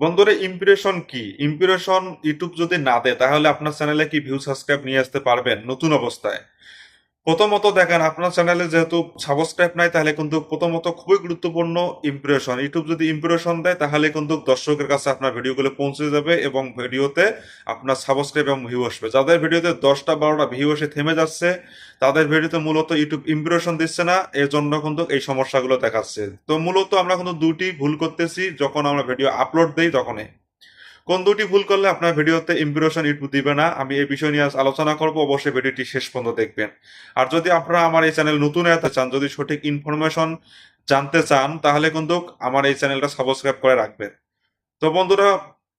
বন্ধুরা ইম্প্রেশন কি? Impression YouTube যদি না দেয়, তাহলে আপনার চ্যানেলে কি ভিউ সাবস্ক্রাইব নিয়ে আসতে পারবেন নতুন অবস্থায়। প্রথমত দেখেন, আপনার চ্যানেলে যেহেতু সাবস্ক্রাইব নাই, তাহলে কিন্তু প্রথমত খুবই গুরুত্বপূর্ণ ইমপ্রেশন ইউটিউব যদি ইম্প্রেশন দেয়, তাহলে কিন্তু দর্শকের কাছে আপনার ভিডিওগুলো পৌঁছে যাবে এবং ভিডিওতে আপনার সাবস্ক্রাইব এবং ভিউ আসবে। যাদের ভিডিওতে দশটা, বারোটা ভিউ এসে থেমে যাচ্ছে, তাদের ভিডিওতে মূলত ইউটিউব ইমপ্রেশন দিচ্ছে না এর জন্য কিন্তু এই সমস্যাগুলো দেখাচ্ছে। তো মূলত আমরা কিন্তু দুটি ভুল করতেছি, যখন আমরা ভিডিও আপলোড দিই তখনই। কোন দুটি ভুল করলে আপনার ভিডিওতে ইমপ্রেশন ইউটিউব দিবে না, আমি এই বিষয় নিয়ে আলোচনা করব, অবশ্যই ভিডিওটি শেষ পর্যন্ত দেখবেন। আর যদি আপনারা আমার এই চ্যানেল নতুন হতে চান, যদি সঠিক ইনফরমেশন জানতে চান, তাহলে কিন্তু আমার এই চ্যানেলটা সাবস্ক্রাইব করে রাখবেন। তো বন্ধুরা,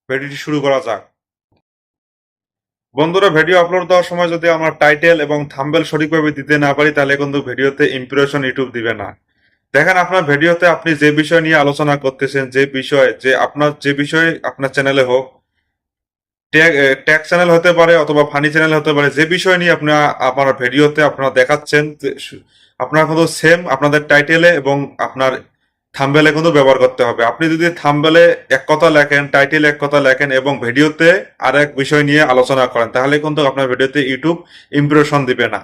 ভিডিওটি শুরু করা যাক। বন্ধুরা, ভিডিও আপলোড দেওয়ার সময় যদি আমার টাইটেল এবং থাম্বেল সঠিকভাবে দিতে না পারি, তাহলে কিন্তু ভিডিওতে ইমপ্রেশন ইউটিউব দিবে না। দেখেন, আপনার ভিডিওতে আপনি যে বিষয় নিয়ে আলোচনা করতেছেন, যে বিষয়, যে আপনার, যে বিষয় আপনার চ্যানেলে হোক ট্যাগ চ্যানেল হতে পারে অথবা ফানি চ্যানেল হতে পারে, যে বিষয় নিয়ে আপনার আপনার ভিডিওতে আপনারা দেখাচ্ছেন আপনার কিন্তু সেম আপনাদের টাইটেলে এবং আপনার থাম্বেলে কিন্তু ব্যবহার করতে হবে। আপনি যদি থাম্বেলে এক কথা লেখেন টাইটেল এক কথা লেখেন এবং ভিডিওতে আর এক বিষয় নিয়ে আলোচনা করেন, তাহলে কিন্তু আপনার ভিডিওতে ইউটিউব ইমপ্রেশন দিবে না।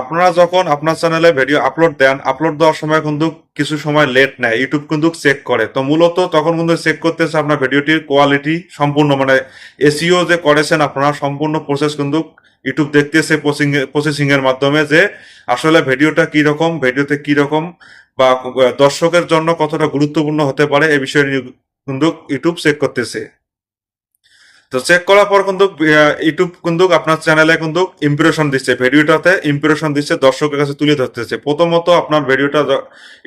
আপনারা যখন আপনার চ্যানেলে ভিডিও আপলোড দেন আপলোড দেওয়ার সময় কিন্তু কিছু সময় লেট নেয়। ইউটিউব কিন্তু চেক করে। তো মূলত তখন কিন্তু চেক করতেছে আপনার ভিডিওটির কোয়ালিটি সম্পূর্ণ। মানে এসিও যে করেছেন আপনারা, সম্পূর্ণ প্রসেস কিন্তু ইউটিউব দেখতেছে প্রসেসিং এর মাধ্যমে যে আসলে ভিডিওটা কি রকম ভিডিওতে কি রকম বা দর্শকের জন্য কতটা গুরুত্বপূর্ণ হতে পারে এই বিষয়ে কিন্তু ইউটিউব চেক করতেছে। তো চেক করার পর কিন্তু ইউটিউব কিন্তু আপনার চ্যানেলে কিন্তু ইমপ্রেশন দিচ্ছে। ভিডিওটাতে ইমপ্রেশন দিচ্ছে, দর্শকের কাছে তুলে ধরতেছে। প্রথমত আপনার ভিডিওটা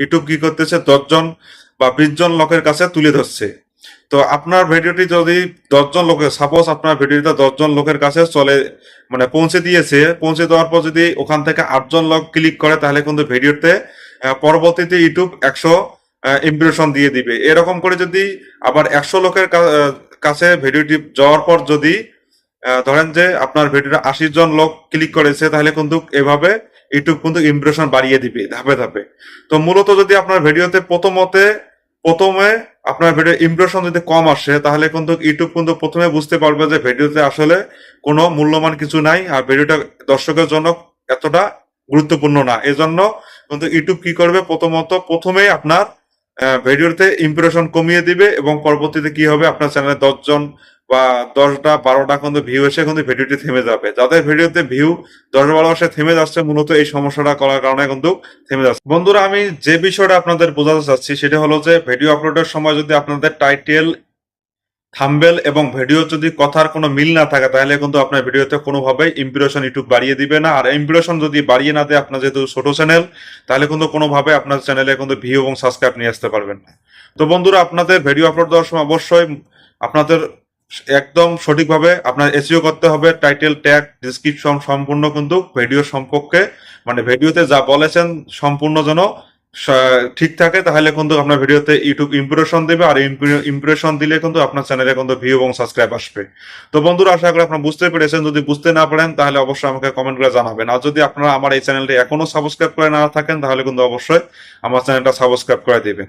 ইউটিউব কি করতেছে? দশজন বা বিশ জন লোকের কাছে তুলে ধরছে। তো আপনার ভিডিওটি যদি দশজন লোকের সাপোজ আপনার ভিডিওটা দশজন লোকের কাছে চলে মানে পৌঁছে দিয়েছে, পৌঁছে দেওয়ার পর যদি ওখান থেকে আটজন লোক ক্লিক করে, তাহলে কিন্তু ভিডিওতে পরবর্তীতে ইউটিউব একশো ইমপ্রেশন দিয়ে দিবে। এরকম করে যদি আবার একশো লোকের কাছে ভিডিওটি যাওয়ার পর যদি ধরেন যে আপনার ভিডিওটা আশি জন লোক ক্লিক করেছে, তাহলে কিন্তু এভাবে ইউটিউব কিন্তু ইমপ্রেশন বাড়িয়ে দিবে, ধাপে ধাপে। তো মূলত যদি আপনার ভিডিওতে প্রথমতে, প্রথমে আপনার ভিডিও ইমপ্রেশন যদি কম আসে, তাহলে কিন্তু ইউটিউব কিন্তু প্রথমে বুঝতে পারবে যে ভিডিওতে আসলে কোনো মূল্যবান কিছু নাই, আর ভিডিওটা দর্শকের জন্য এতটা গুরুত্বপূর্ণ না। এজন্য কিন্তু ইউটিউব কি করবে? প্রথমত প্রথমেই আপনার ভিডিওতে ইমপ্রেশন কমিয়ে দিবে এবং পরবর্তীতে কি হবে? আপনার চ্যানেলে দশজন বা দশটা, বারোটা কিন্তু ভিউ এসে কিন্তু ভিডিওটি থেমে যাবে। যাদের ভিডিওতে ভিউ দশ বারো মাসে থেমে যাচ্ছে, মূলত এই সমস্যাটা করার কারণে কিন্তু থেমে যাচ্ছে। বন্ধুরা, আমি যে বিষয়টা আপনাদের বোঝাতে চাচ্ছি, সেটা হলো যে ভিডিও আপলোডের সময় যদি আপনাদের টাইটেল থাম্বেল এবং ভিডিও যদি কথার কোনো মিল না থাকে, তাহলে কিন্তু আপনার ভিডিওতে কোনোভাবে ইমপ্রেশন ইউটিউব বাড়িয়ে দিবে না। আর ইমপ্রেশন যদি বাড়িয়ে না দেয় আপনার যেহেতু ছোট চ্যানেল তাহলে কিন্তু কোনোভাবে আপনার চ্যানেলে কিন্তু ভিউ এবং সাবস্ক্রাইব নিয়ে আসতে পারবেন না। তো বন্ধুরা, আপনাদের ভিডিও আপলোড দেওয়ার সময় অবশ্যই আপনাদের একদম সঠিকভাবে আপনার এসিও করতে হবে। টাইটেল ট্যাগ ডিসক্রিপশন সম্পূর্ণ কিন্তু ভিডিও সম্পর্কে মানে ভিডিওতে যা বলেছেন সম্পূর্ণ যেন ঠিক থাকে, তাহলে কিন্তু আপনার ভিডিওতে ইউটিউব ইম্প্রেশন দেবে, আর ইম্প্রেশন দিলে কিন্তু আপনার চ্যানেলে কিন্তু ভিউ এবং সাবস্ক্রাইব আসবে। তো বন্ধুরা, আশা করি আপনারা বুঝতে পেরেছেন। যদি বুঝতে না পারেন, তাহলে অবশ্যই আমাকে কমেন্ট করে জানাবেন। আর যদি আপনারা আমার এই চ্যানেলটি এখনও সাবস্ক্রাইব করে না থাকেন, তাহলে কিন্তু অবশ্যই আমার চ্যানেলটা সাবস্ক্রাইব করে দিবেন।